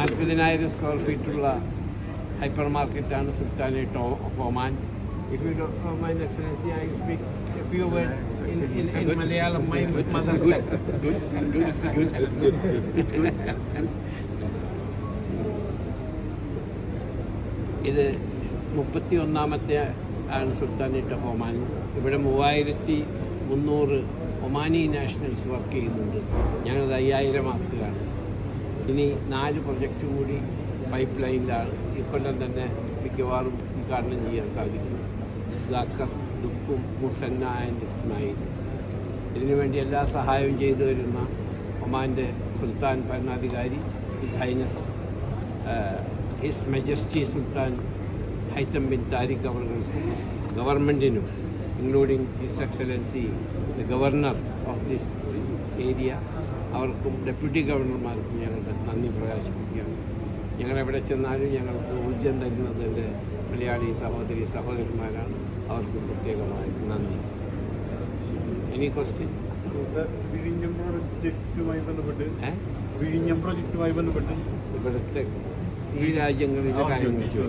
നാൽപ്പതിനായിരം സ്ക്വയർ ഫീറ്റുള്ള ഹൈപ്പർ മാർക്കറ്റാണ് sultanate of Oman. If you don't mind excellency I speak few words in in in Malayalam my mother ഇത് മുപ്പത്തി ഒന്നാമത്തെ ആണ് സുൽത്താനേറ്റ് ഓഫ് ഒമാൻ. ഇവിടെ മൂവായിരത്തി മുന്നൂറ് ഒമാനി നാഷണൽസ് വർക്ക് ചെയ്യുന്നുണ്ട്. ഞങ്ങളത് അയ്യായിരം ആക്കുകയാണ് ഇനി നാല് പ്രൊജക്റ്റ് കൂടി പൈപ്പ് ലൈനിലാണ് ഇക്കൊല്ലം തന്നെ മിക്കവാറും ഉദ്ഘാടനം ചെയ്യാൻ സാധിക്കും. ഗാക്കർ ദുഃഖും മുസന്ന ആൻഡ് ഇസ്മായിൽ. ഇതിനുവേണ്ടി എല്ലാ സഹായവും ചെയ്തു വരുന്ന ഒമാന്റെ സുൽത്താൻ ഭരണാധികാരി his highness his majesty Sultan Haitham bin Tariq അവർക്കും ഗവൺമെന്റിനും including his excellency the governor of this area അവർക്കും ഡെപ്യൂട്ടി ഗവർണർമാർക്കും ഞങ്ങളുടെ നന്ദി പ്രകാശിപ്പിക്കുകയാണ്. ഞങ്ങൾ എവിടെ ചെന്നാലും ഞങ്ങൾക്ക് ഊർജം തരുന്നത് എന്റെ മലയാളി സഹോദരി സഹോദരന്മാരാണ് അവർക്ക് പ്രത്യേകമായി നന്ദി. എനി ക്വസ്റ്റ്യൻ വിഴിഞ്ഞം പ്രോജക്റ്റുമായി ബന്ധപ്പെട്ട് ഏ? വിഴിഞ്ഞം പ്രോജക്റ്റുമായി ബന്ധപ്പെട്ട് ഇവിടുത്തെ ഈ രാജ്യങ്ങളിലെ കാര്യങ്ങൾ. ചോദിച്ചു